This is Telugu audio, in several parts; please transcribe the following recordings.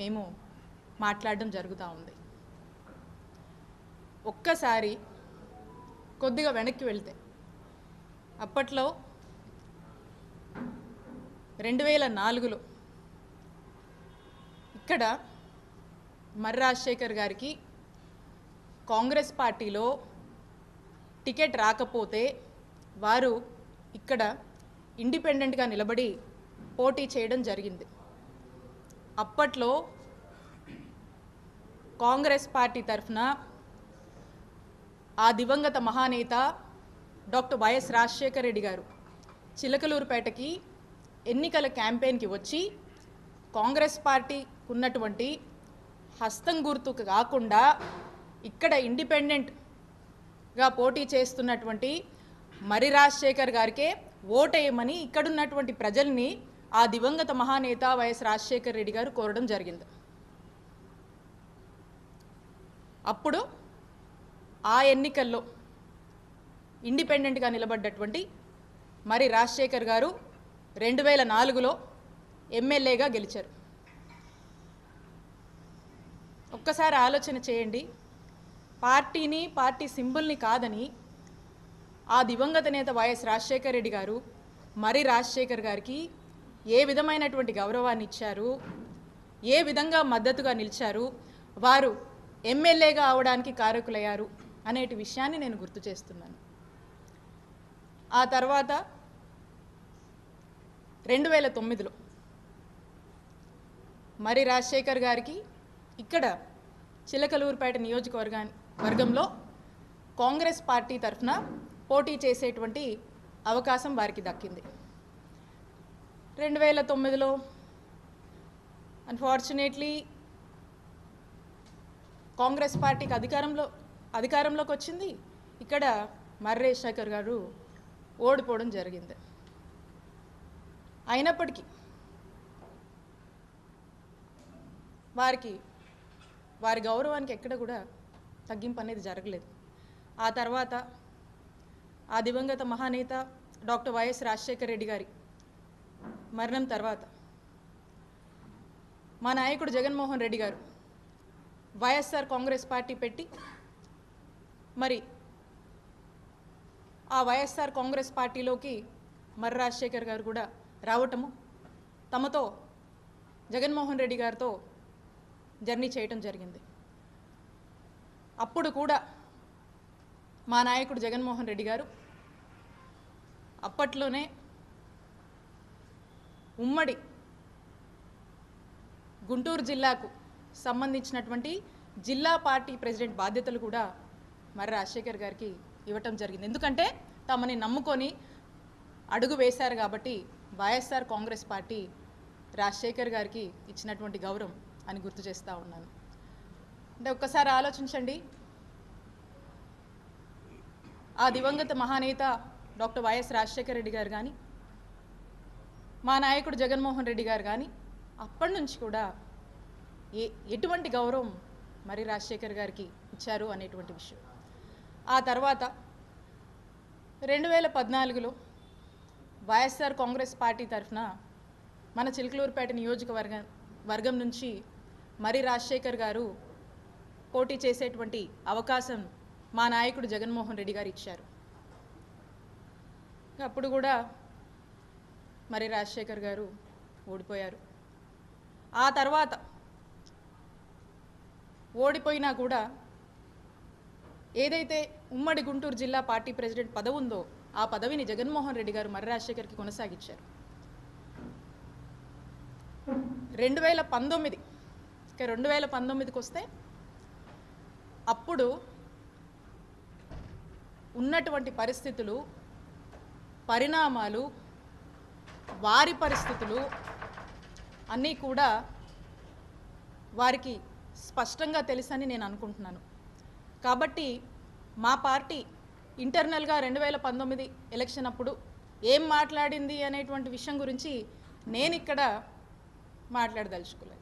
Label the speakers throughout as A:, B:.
A: మేము మాట్లాడడం జరుగుతూ ఉంది. ఒక్కసారి కొద్దిగా వెనక్కి వెళ్తే అప్పట్లో రెండు వేల నాలుగులో ఇక్కడ మర్రి రాజశేఖర్ గారికి కాంగ్రెస్ పార్టీలో టికెట్ రాకపోతే వారు ఇక్కడ ఇండిపెండెంట్గా నిలబడి పోటీ చేయడం జరిగింది. అప్పట్లో కాంగ్రెస్ పార్టీ తరఫున ఆ దివంగత మహానేత డాక్టర్ వైఎస్ రాజశేఖర రెడ్డి గారు చిలకలూరుపేటకి ఎన్నికల క్యాంపెయిన్కి వచ్చి కాంగ్రెస్ పార్టీ ఉన్నటువంటి హస్తం గుర్తుకు కాకుండా ఇక్కడ ఇండిపెండెంట్గా పోటీ చేస్తున్నటువంటి మరి రాజశేఖర్ గారికే ఓటేయమని ఇక్కడున్నటువంటి ప్రజల్ని ఆ దివంగత మహానేత వైఎస్ రాజశేఖర్ రెడ్డి గారు కోరడం జరిగింది. అప్పుడు ఆ ఎన్నికల్లో ఇండిపెండెంట్గా నిలబడ్డటువంటి మరి రాజశేఖర్ గారు రెండు వేల నాలుగులో ఎమ్మెల్యేగా గెలిచారు. ఒక్కసారి ఆలోచన చేయండి. పార్టీని పార్టీ సింబల్ని కాదని ఆ దివంగత నేత వైఎస్ రాజశేఖర్ రెడ్డి గారు మరి రాజశేఖర్ గారికి ఏ విధమైనటువంటి గౌరవాన్ని ఇచ్చారు? ఏ విధంగా మద్దతుగా నిలిచారు? వారు ఎమ్మెల్యేగా అవడానికి కారకులయ్యారు అనేటి విషయాన్ని నేను గుర్తు చేస్తున్నాను. ఆ తర్వాత రెండు వేల తొమ్మిదిలో మరి రాజశేఖర్ గారికి ఇక్కడ చిలకలూరుపేట నియోజకవర్గా వర్గంలో కాంగ్రెస్ పార్టీ తరఫున పోటీ చేసేటువంటి అవకాశం వారికి దక్కింది. రెండు వేల తొమ్మిదిలో. అన్ఫార్చునేట్లీ కాంగ్రెస్ పార్టీకి అధికారంలో అధికారంలోకి వచ్చింది. ఇక్కడ మర్రే శేఖర్ గారు ఓడిపోవడం జరిగింది. అయినప్పటికీ వారికి వారి గౌరవానికి ఎక్కడ కూడా తగ్గింపు అనేది జరగలేదు. ఆ తర్వాత ఆ దివంగత మహానేత డాక్టర్ వైఎస్ రాజశేఖర రెడ్డి గారి మరణం తర్వాత మా నాయకుడు జగన్మోహన్ రెడ్డి గారు వైఎస్ఆర్ కాంగ్రెస్ పార్టీ పెట్టి మరి ఆ వైఎస్ఆర్ కాంగ్రెస్ పార్టీలోకి మర్రి రాజశేఖర్ గారు కూడా రావటము తమతో జగన్మోహన్ రెడ్డి గారితో జర్నీ చేయటం జరిగింది. అప్పుడు కూడా మా నాయకుడు జగన్మోహన్ రెడ్డి గారు అప్పట్లోనే ఉమ్మడి గుంటూరు జిల్లాకు సంబంధించినటువంటి జిల్లా పార్టీ ప్రెసిడెంట్ బాధ్యతలు కూడా మరి రాజశేఖర్ గారికి ఇవ్వటం జరిగింది. ఎందుకంటే తమని నమ్ముకొని అడుగు వేశారు కాబట్టి వైఎస్ఆర్ కాంగ్రెస్ పార్టీ రాజశేఖర్ గారికి ఇచ్చినటువంటి గౌరవం అని గుర్తు చేస్తూ ఉన్నాను. అంటే ఒక్కసారి ఆలోచించండి. ఆ దివంగత మహానేత డాక్టర్ వైఎస్ రాజశేఖర రెడ్డి గారు కానీ మా నాయకుడు జగన్మోహన్ రెడ్డి గారు కానీ అప్పటి నుంచి కూడా ఏ ఎటువంటి గౌరవం మరి రాజశేఖర్ గారికి ఇచ్చారు అనేటువంటి విషయం. ఆ తర్వాత రెండు వేల పద్నాలుగులో వైఎస్ఆర్ కాంగ్రెస్ పార్టీ తరఫున మన చిలుకలూరుపేట నియోజకవర్గ వర్గం నుంచి మరి రాజశేఖర్ గారు పోటీ చేసేటువంటి అవకాశం మా నాయకుడు జగన్మోహన్ రెడ్డి గారు ఇచ్చారు. అప్పుడు కూడా మరి రాజశేఖర్ గారు ఓడిపోయారు. ఆ తర్వాత ఓడిపోయినా కూడా ఏదైతే ఉమ్మడి గుంటూరు జిల్లా పార్టీ ప్రెసిడెంట్ పదవి ఉందో ఆ పదవిని జగన్మోహన్ రెడ్డి గారు మర్రి రాజశేఖర్కి కొనసాగించారు. రెండు వేల పంతొమ్మిది రెండు వేల పంతొమ్మిదికి వస్తే అప్పుడు ఉన్నటువంటి పరిస్థితులు పరిణామాలు వారి పరిస్థితులు అన్నీ కూడా వారికి స్పష్టంగా తెలుసని నేను అనుకుంటున్నాను. కాబట్టి మా పార్టీ ఇంటర్నల్గా రెండు వేల పంతొమ్మిది ఎలక్షన్ అప్పుడు ఏం మాట్లాడింది అనేటువంటి విషయం గురించి నేను ఇక్కడ మాట్లాడదలుచుకోలేదు.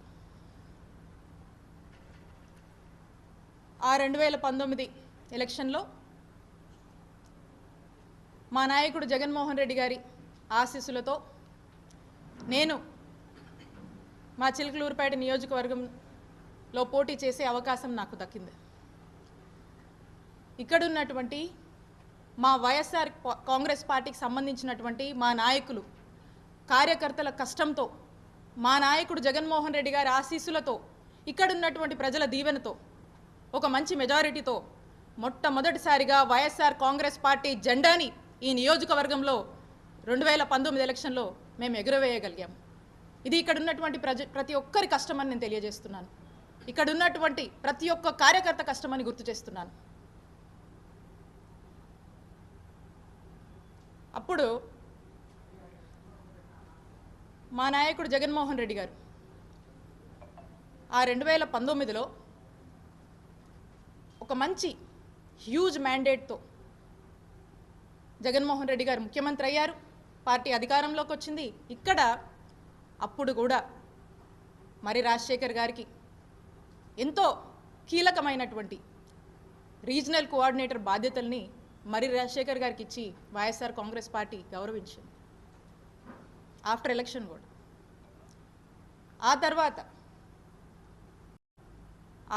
A: ఆ రెండు వేల పంతొమ్మిది ఎలక్షన్లో మా నాయకుడు జగన్మోహన్ రెడ్డి గారి ఆశీస్సులతో నేను మా చిలుకలూరుపేట నియోజకవర్గంలో పోటీ చేసే అవకాశం నాకు దక్కింది. ఇక్కడున్నటువంటి మా వైఎస్ఆర్ కాంగ్రెస్ పార్టీకి సంబంధించినటువంటి మా నాయకులు కార్యకర్తల కష్టంతో మా నాయకుడు జగన్మోహన్ రెడ్డి గారి ఆశీస్సులతో ఇక్కడున్నటువంటి ప్రజల దీవెనతో ఒక మంచి మెజారిటీతో మొట్టమొదటిసారిగా వైఎస్ఆర్ కాంగ్రెస్ పార్టీ జెండాని ఈ నియోజకవర్గంలో రెండు వేల పంతొమ్మిది ఎలక్షన్లో మేము ఎగురవేయగలిగాం ఇది ఇక్కడ ఉన్నటువంటి ప్రజ ప్రతి ఒక్కరి కష్టమని నేను తెలియజేస్తున్నాను. ఇక్కడ ఉన్నటువంటి ప్రతి ఒక్క కార్యకర్త కష్టమని గుర్తు చేస్తున్నాను. అప్పుడు మా నాయకుడు జగన్మోహన్ రెడ్డి గారు ఆ రెండు వేల పంతొమ్మిదిలో ఒక మంచి హ్యూజ్ మ్యాండేట్తో జగన్మోహన్ రెడ్డి గారు ముఖ్యమంత్రి అయ్యారు. పార్టీ అధికారంలోకి వచ్చింది. ఇక్కడ అప్పుడు కూడా మరి రాజశేఖర్ గారికి ఎంతో కీలకమైనటువంటి రీజనల్ కోఆర్డినేటర్ బాధ్యతల్ని మరి రాజశేఖర్ గారికి ఇచ్చి వైఎస్ఆర్ కాంగ్రెస్ పార్టీ గౌరవించింది. ఆఫ్టర్ ఎలక్షన్ కూడా. ఆ తర్వాత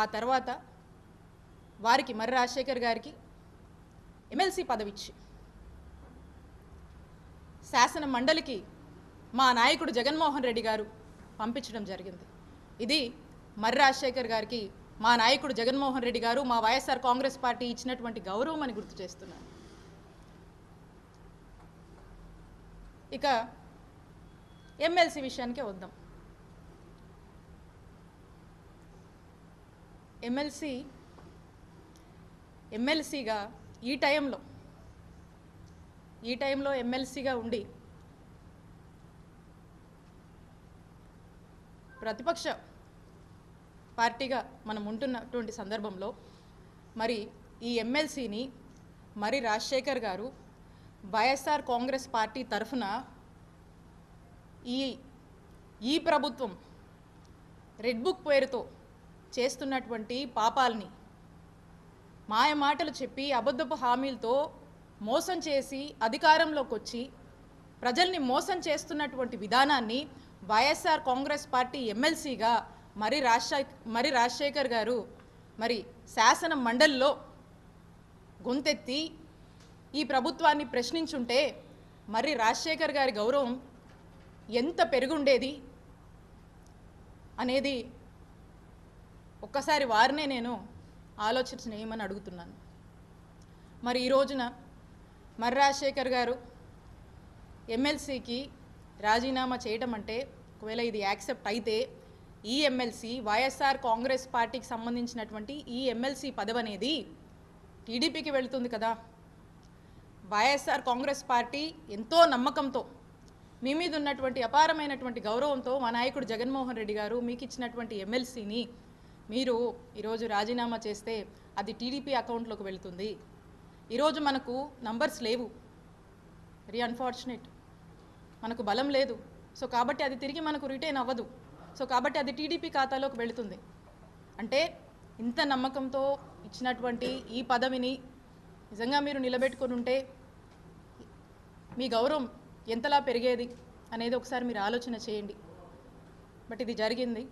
A: ఆ తర్వాత వారికి మర్రి రాజశేఖర్ గారికి ఎమ్మెల్సీ పదవిచ్చి శాసన మండలికి మా నాయకుడు జగన్మోహన్ రెడ్డి గారు పంపించడం జరిగింది. ఇది మర్రి రాజశేఖర్ గారికి మా నాయకుడు జగన్మోహన్ రెడ్డి గారు మా వైఎస్ఆర్ కాంగ్రెస్ పార్టీ ఇచ్చినటువంటి గౌరవం అని గుర్తు చేస్తున్నాను. ఇక ఎమ్మెల్సీ విషయానికే వద్దాం. ఎమ్మెల్సీ ఎమ్మెల్సీగా ఈ టైంలో ఈ టైంలో ఎమ్మెల్సీగా ఉండి ప్రతిపక్ష పార్టీగా మనం ఉంటున్నటువంటి సందర్భంలో మరి ఈ ఎమ్మెల్సీని మరి రాజశేఖర్ గారు వైఎస్ఆర్ కాంగ్రెస్ పార్టీ తరఫున ఈ ఈ ప్రభుత్వం రెడ్ బుక్ పేరుతో చేస్తున్నటువంటి పాపాలని మాయ మాటలు చెప్పి అబద్ధపు హామీలతో మోసం చేసి అధికారంలోకి వచ్చి ప్రజల్ని మోసం చేస్తున్నటువంటి విధానాన్ని వైఎస్ఆర్ కాంగ్రెస్ పార్టీ ఎమ్మెల్సీగా మరి రాజశేఖర్ మరి రాజశేఖర్ గారు మరి శాసన మండలిలో గొంతెత్తి ఈ ప్రభుత్వాన్ని ప్రశ్నించుంటే మరి రాజశేఖర్ గారి గౌరవం ఎంత పెరుగుండేది అనేది ఒక్కసారి వారినే నేను ఆలోచించిన ఏమని అడుగుతున్నాను. మరి ఈ రోజున మర్రి రాజశేఖర్ గారు ఎమ్మెల్సీకి రాజీనామా చేయటం అంటే ఒకవేళ ఇది యాక్సెప్ట్ అయితే ఈ ఎమ్మెల్సీ వైఎస్ఆర్ కాంగ్రెస్ పార్టీకి సంబంధించినటువంటి ఈ ఎమ్మెల్సీ పదవి అనేది టీడీపీకి వెళుతుంది కదా. వైఎస్ఆర్ కాంగ్రెస్ పార్టీ ఎంతో నమ్మకంతో మీ మీద ఉన్నటువంటి అపారమైనటువంటి గౌరవంతో మా నాయకుడు జగన్మోహన్ రెడ్డి గారు మీకు ఇచ్చినటువంటి ఎమ్మెల్సీని మీరు ఈరోజు రాజీనామా చేస్తే అది టీడీపీ అకౌంట్లోకి వెళుతుంది. ఈరోజు మనకు నంబర్స్ లేవు. వెరీ అన్ఫార్చునేట్ మనకు బలం లేదు. సో కాబట్టి అది తిరిగి మనకు రిటైన్ అవ్వదు. సో కాబట్టి అది టీడీపీ ఖాతాలోకి వెళుతుంది. అంటే ఇంత నమ్మకంతో ఇచ్చినటువంటి ఈ పదవిని నిజంగా మీరు నిలబెట్టుకొని ఉంటే మీ గౌరవం ఎంతలా పెరిగేది అనేది ఒకసారి మీరు ఆలోచన చేయండి. బట్ ఇది జరిగింది.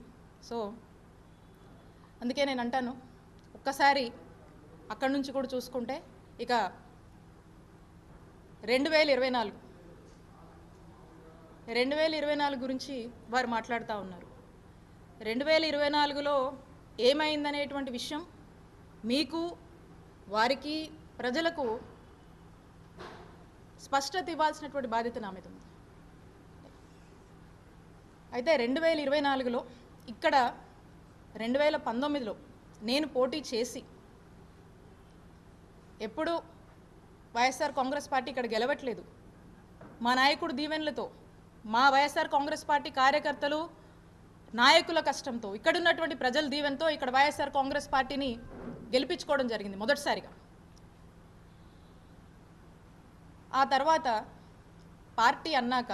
A: సో అందుకే నేను అంటాను ఒక్కసారి అక్కడి నుంచి కూడా చూసుకుంటే ఇక రెండు వేల ఇరవై నాలుగు. రెండు వేల ఇరవై నాలుగు గురించి వారు మాట్లాడుతూ ఉన్నారు. రెండు వేల ఇరవై నాలుగులో ఏమైందనేటువంటి విషయం మీకు వారికి ప్రజలకు స్పష్టత ఇవ్వాల్సినటువంటి బాధ్యత నా మీద ఉంది. అయితే రెండు వేల ఇరవై నాలుగులో ఇక్కడ రెండు వేల పంతొమ్మిదిలో నేను పోటీ చేసి ఎప్పుడు వైఎస్ఆర్ కాంగ్రెస్ పార్టీ ఇక్కడ గెలవట్లేదు. మా నాయకుడు దీవెనలతో మా వైఎస్ఆర్ కాంగ్రెస్ పార్టీ కార్యకర్తలు నాయకుల కష్టంతో ఇక్కడ ఉన్నటువంటి ప్రజల దీవెనతో ఇక్కడ వైఎస్ఆర్ కాంగ్రెస్ పార్టీని గెలిపించుకోవడం జరిగింది మొదటిసారిగా. ఆ తర్వాత పార్టీ అన్నాక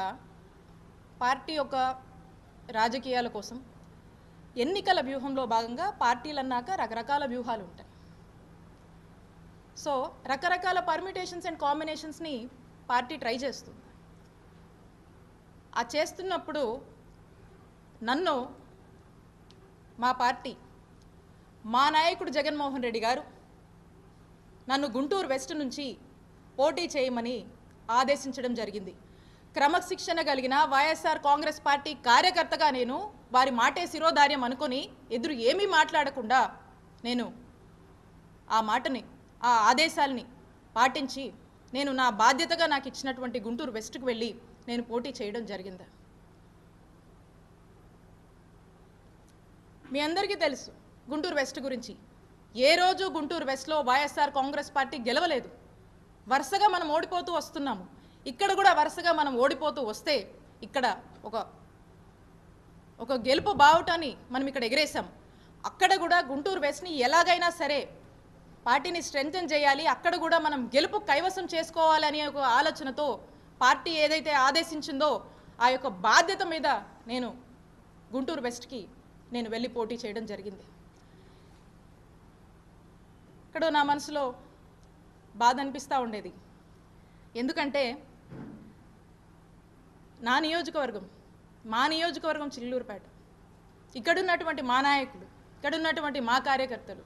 A: పార్టీ యొక్క రాజకీయాల కోసం ఎన్నికల వ్యూహంలో భాగంగా పార్టీలు అన్నాక రకరకాల వ్యూహాలు ఉంటాయి. సో రకరకాల పర్మిటేషన్స్ అండ్ కాంబినేషన్స్ని పార్టీ ట్రై చేస్తుంది. ఆ చేస్తున్నప్పుడు నన్ను మా పార్టీ మా నాయకుడు జగన్మోహన్ రెడ్డి గారు నన్ను గుంటూరు వెస్ట్ నుంచి పోటీ చేయమని ఆదేశించడం జరిగింది. క్రమశిక్షణ కలిగిన వైఎస్ఆర్ కాంగ్రెస్ పార్టీ కార్యకర్తగా నేను వారి మాటే శిరోధార్యం అనుకొని ఎదురు ఏమీ మాట్లాడకుండా నేను ఆ మాటని ఆ ఆదేశాల్ని పాటించి నేను నా బాధ్యతగా నాకు ఇచ్చినటువంటి గుంటూరు వెస్ట్కి వెళ్ళి నేను పోటీ చేయడం జరిగింది. మీ అందరికీ తెలుసు గుంటూరు వెస్ట్ గురించి. ఏ రోజు గుంటూరు వెస్ట్లో వైఎస్ఆర్ కాంగ్రెస్ పార్టీ గెలవలేదు. వరుసగా మనం ఓడిపోతూ వస్తున్నాము. ఇక్కడ కూడా వరుసగా మనం ఓడిపోతూ వస్తే ఇక్కడ ఒక ఒక గెలుపు బావుటాన్ని మనం ఇక్కడ ఎగరేసాం అక్కడ కూడా గుంటూరు వెస్ట్ని ఎలాగైనా సరే పార్టీని స్ట్రెంగ్తన్ చేయాలి అక్కడ కూడా మనం గెలుపు కైవసం చేసుకోవాలనే ఒక ఆలోచనతో పార్టీ ఏదైతే ఆదేశించిందో ఆ యొక్క బాధ్యత మీద నేను గుంటూరు వెస్ట్కి నేను వెళ్ళి పోటీ చేయడం జరిగింది. ఇక్కడ నా మనసులో బాధ అనిపిస్తూ ఉండేది. ఎందుకంటే నా నియోజకవర్గం మా నియోజకవర్గం చిల్లూరుపేట. ఇక్కడున్నటువంటి మా నాయకులు ఇక్కడున్నటువంటి మా కార్యకర్తలు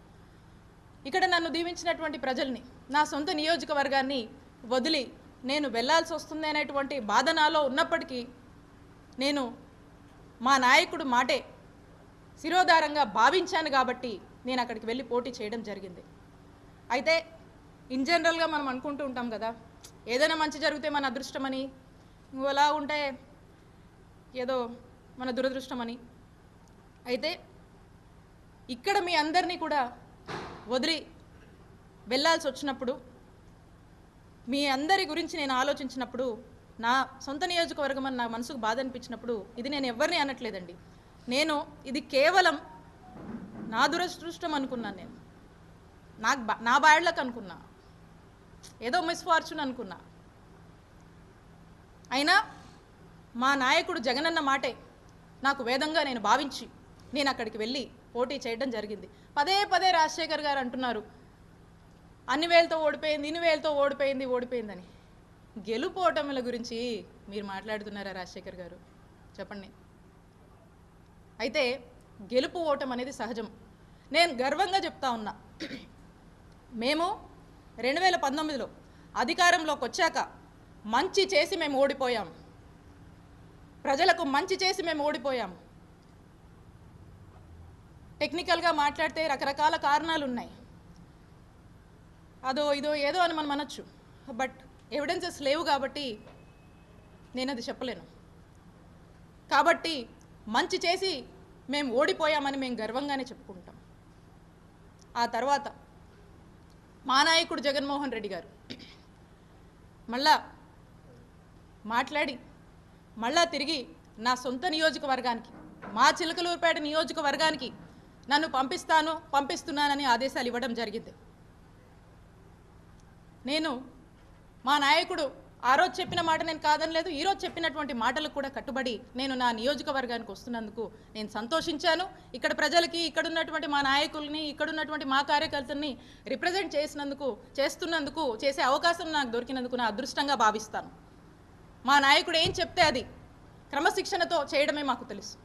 A: ఇక్కడ నన్ను దీవించినటువంటి ప్రజల్ని నా సొంత నియోజకవర్గాన్ని వదిలి నేను వెళ్ళాల్సి వస్తుంది అనేటువంటి బాధ నాలో ఉన్నప్పటికీ నేను మా నాయకుడు మాటే శిరోధారంగా భావించాను కాబట్టి నేను అక్కడికి వెళ్ళి పోటీ చేయడం జరిగింది. అయితే ఇన్ జనరల్గా మనం అనుకుంటూ ఉంటాం కదా ఏదైనా మంచి జరిగితే మన అదృష్టమని నువ్వు అలా ఉంటే ఏదో మన దురదృష్టమని. అయితే ఇక్కడ మీ అందరినీ కూడా వదిలి వెళ్ళాల్సి వచ్చినప్పుడు మీ అందరి గురించి నేను ఆలోచించినప్పుడు నా సొంత నియోజకవర్గం అని నా మనసుకు బాధ అనిపించినప్పుడు ఇది నేను ఎవరిని అనట్లేదండి. నేను ఇది కేవలం నా దురదృష్టం అనుకున్నాను నేను. నాకు బా నా బ్యాడ్లకు అనుకున్నా. ఏదో మిస్ఫార్చ్యూన్ అనుకున్నా. అయినా మా నాయకుడు జగనన్న మాటే నాకు వేదంగా నేను భావించి నేను అక్కడికి వెళ్ళి పోటీ చేయడం జరిగింది. పదే పదే రాజశేఖర్ గారు అంటున్నారు అన్ని వేలతో ఓడిపోయింది ఇన్ని వేలతో ఓడిపోయింది ఓడిపోయిందని. గెలుపు ఓటముల గురించి మీరు మాట్లాడుతున్నారా రాజశేఖర్ గారు? చెప్పండి. అయితే గెలుపు ఓటం అనేది సహజం. నేను గర్వంగా చెప్తా ఉన్నా. మేము రెండు వేల పంతొమ్మిదిలో అధికారంలోకి వచ్చాక మంచి చేసి మేము ఓడిపోయాం. ప్రజలకు మంచి చేసి మేము ఓడిపోయాము టెక్నికల్గా మాట్లాడితే రకరకాల కారణాలు ఉన్నాయి అదో ఇదో ఏదో అని మనం అనొచ్చు. బట్ ఎవిడెన్సెస్ లేవు కాబట్టి నేను అది చెప్పలేను. కాబట్టి మంచి చేసి మేము ఓడిపోయామని మేము గర్వంగానే చెప్పుకుంటాం. ఆ తర్వాత మా నాయకుడు జగన్మోహన్ రెడ్డి గారు మళ్ళా మాట్లాడి మళ్ళా తిరిగి నా సొంత నియోజకవర్గానికి మా చిలకలూరుపేట నియోజకవర్గానికి నన్ను పంపిస్తాను పంపిస్తున్నానని ఆదేశాలు ఇవ్వడం జరిగింది. నేను మా నాయకుడు ఆ రోజు చెప్పిన మాట నేను కాదనలేదు ఈరోజు చెప్పినటువంటి మాటలకు కూడా కట్టుబడి నేను నా నియోజకవర్గానికి వస్తున్నందుకు నేను సంతోషించాను. ఇక్కడ ప్రజలకి ఇక్కడ ఉన్నటువంటి మా నాయకుల్ని ఇక్కడ ఉన్నటువంటి మా కార్యకర్తల్ని రిప్రజెంట్ చేసినందుకు చేస్తున్నందుకు చేసే అవకాశం నాకు దొరికినందుకు నా అదృష్టంగా భావిస్తాను. మా నాయకుడు ఏం చెప్తే అది క్రమశిక్షణతో చేయడమే మాకు తెలుసు.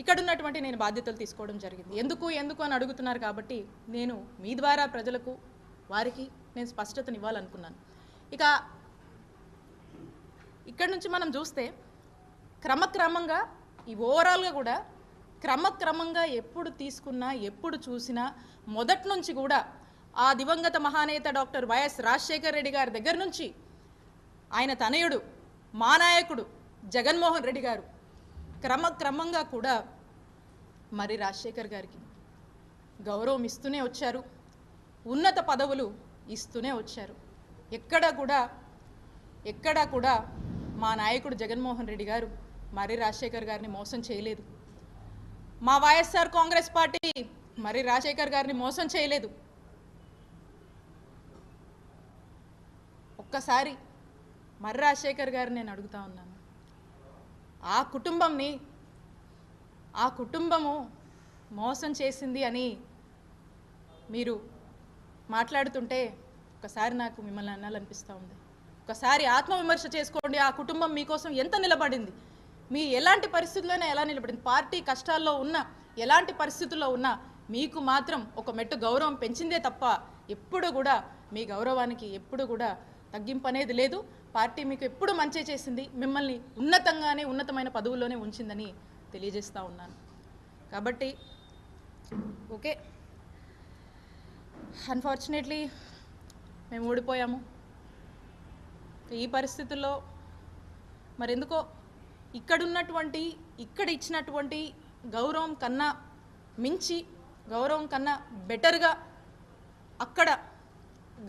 A: ఇక్కడ ఉన్నటువంటి నేను బాధ్యతలు తీసుకోవడం జరిగింది. ఎందుకు ఎందుకు అని అడుగుతున్నారు కాబట్టి నేను మీ ద్వారా ప్రజలకు వారికి నేను స్పష్టతను ఇవ్వాలనుకున్నాను ఇక ఇక్కడ నుంచి మనం చూస్తే క్రమక్రమంగా ఈ ఓవరాల్గా కూడా క్రమక్రమంగా ఎప్పుడు తీసుకున్నా ఎప్పుడు చూసినా మొదటి నుంచి కూడా ఆ దివంగత మహానేత డాక్టర్ వైఎస్ రాజశేఖర్ రెడ్డి గారి దగ్గర నుంచి ఆయన తనయుడు మా నాయకుడు జగన్మోహన్ రెడ్డి గారు క్రమక్రమంగా కూడా మరి రాజశేఖర్ గారికి గౌరవం ఇస్తూనే వచ్చారు. ఉన్నత పదవులు ఇస్తూనే వచ్చారు. ఎక్కడా కూడా ఎక్కడా కూడా మా నాయకుడు జగన్మోహన్ రెడ్డి గారు మరి రాజశేఖర్ గారిని మోసం చేయలేదు. మా వైఎస్ఆర్ కాంగ్రెస్ పార్టీ మరి రాజశేఖర్ గారిని మోసం చేయలేదు. ఒక్కసారి మర్రి రాజశేఖర్ గారిని నేను అడుగుతా ఉన్నాను. ఆ కుటుంబంని ఆ కుటుంబము మోసం చేసింది అని మీరు మాట్లాడుతుంటే ఒకసారి నాకు మిమ్మల్ని అనాలనిపిస్తూ ఉంది. ఒకసారి ఆత్మవిమర్శ చేసుకోండి ఆ కుటుంబం మీకోసం ఎంత నిలబడింది? మీ ఎలాంటి పరిస్థితుల్లోనే ఎలా నిలబడింది? పార్టీ కష్టాల్లో ఉన్న ఎలాంటి పరిస్థితుల్లో ఉన్నా మీకు మాత్రం ఒక మెట్టు గౌరవం పెంచిందే తప్ప ఎప్పుడు కూడా మీ గౌరవానికి ఎప్పుడు కూడా తగ్గింపు అనేది లేదు. పార్టీ మీకు ఎప్పుడు మంచి చేసింది మిమ్మల్ని ఉన్నతంగానే ఉన్నతమైన పదవుల్లోనే ఉంచిందని తెలియజేస్తూ ఉన్నాను. కాబట్టి ఓకే. అన్ఫార్చునేట్లీ మేము ఓడిపోయాము. ఈ పరిస్థితుల్లో మరెందుకో ఇక్కడున్నటువంటి ఇక్కడ ఇచ్చినటువంటి గౌరవం కన్నా మించి గౌరవం కన్నా బెటర్గా అక్కడ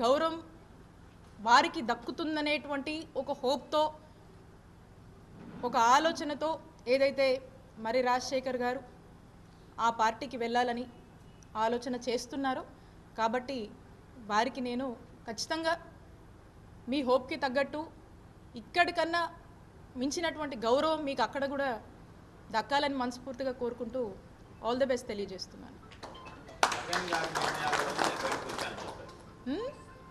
A: గౌరవం వారికి దక్కుతుందనేటువంటి ఒక హోప్తో ఒక ఆలోచనతో ఏదైతే మరి రాజశేఖర్ గారు ఆ పార్టీకి వెళ్ళాలని ఆలోచన చేస్తున్నారో కాబట్టి వారికి నేను ఖచ్చితంగా మీ హోప్కి తగ్గట్టు ఇక్కడికన్నా మించినటువంటి గౌరవం మీకు అక్కడ కూడా దక్కాలని మనస్ఫూర్తిగా కోరుకుంటూ ఆల్ ది బెస్ట్ తెలియజేస్తున్నాను.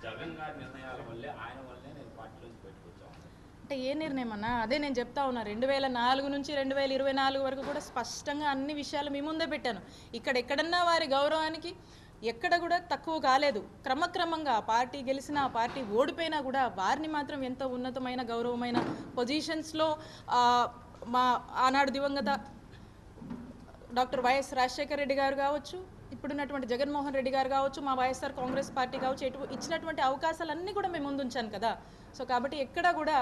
B: జగన్ గారి నిర్ణయాల వల్లే ఆయన వల్లే నేను పార్టీలోంచి బయటకు వచ్చాను
A: అంటే ఏ నిర్ణయం అన్నా అదే నేను చెప్తా ఉన్నా రెండు వేల నాలుగు నుంచి రెండు వేల ఇరవై నాలుగు వరకు కూడా స్పష్టంగా అన్ని విషయాలు మీ ముందే పెట్టాను. ఇక్కడ ఎక్కడన్నా వారి గౌరవానికి ఎక్కడ కూడా తక్కువ కాలేదు. క్రమక్రమంగా ఆ పార్టీ గెలిచినా ఆ పార్టీ ఓడిపోయినా కూడా వారిని మాత్రం ఎంతో ఉన్నతమైన గౌరవమైన పొజిషన్స్లో మా ఆనాడు దివంగత డాక్టర్ వైఎస్ రాజశేఖర రెడ్డి గారు కావచ్చు ఇప్పుడున్నటువంటి జగన్మోహన్ రెడ్డి గారు కావచ్చు మా వైఎస్ఆర్ కాంగ్రెస్ పార్టీ కావచ్చు ఎటు ఇచ్చినటువంటి అవకాశాలన్నీ కూడా మేము ముందు ఉంచాను కదా. సో కాబట్టి ఎక్కడ కూడా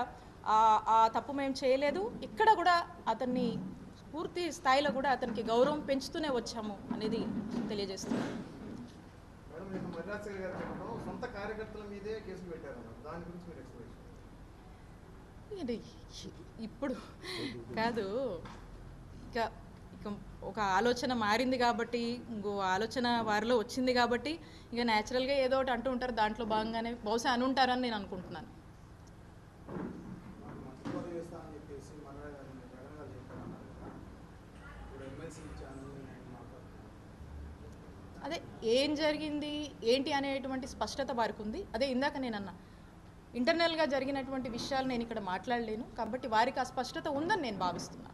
A: ఆ- తప్పు మేము చేయలేదు. ఇక్కడ కూడా అతన్ని పూర్తి స్థాయిలో కూడా అతనికి గౌరవం పెంచుతూనే వచ్చాము అనేది తెలియజేస్తున్నాను. ఇది ఇప్పుడు కాదు. ఇక ఒక ఆలోచన మారింది కాబట్టి ఇంకో ఆలోచన వారిలో వచ్చింది కాబట్టి ఇక న్యాచురల్గా ఏదో ఒకటి అంటూ ఉంటారు. దాంట్లో భాగంగానే బహుశా అనుంటారని నేను అనుకుంటున్నాను
C: అని ఉంటారని నేను అనుకుంటున్నాను.
A: అదే ఏం జరిగింది ఏంటి అనేటువంటి స్పష్టత వారికి ఉంది. అదే ఇందాక నేను అన్నా ఇంటర్నల్గా జరిగినటువంటి విషయాలు నేను ఇక్కడ మాట్లాడలేను. కాబట్టి వారికి ఆ స్పష్టత ఉందని నేను భావిస్తున్నాను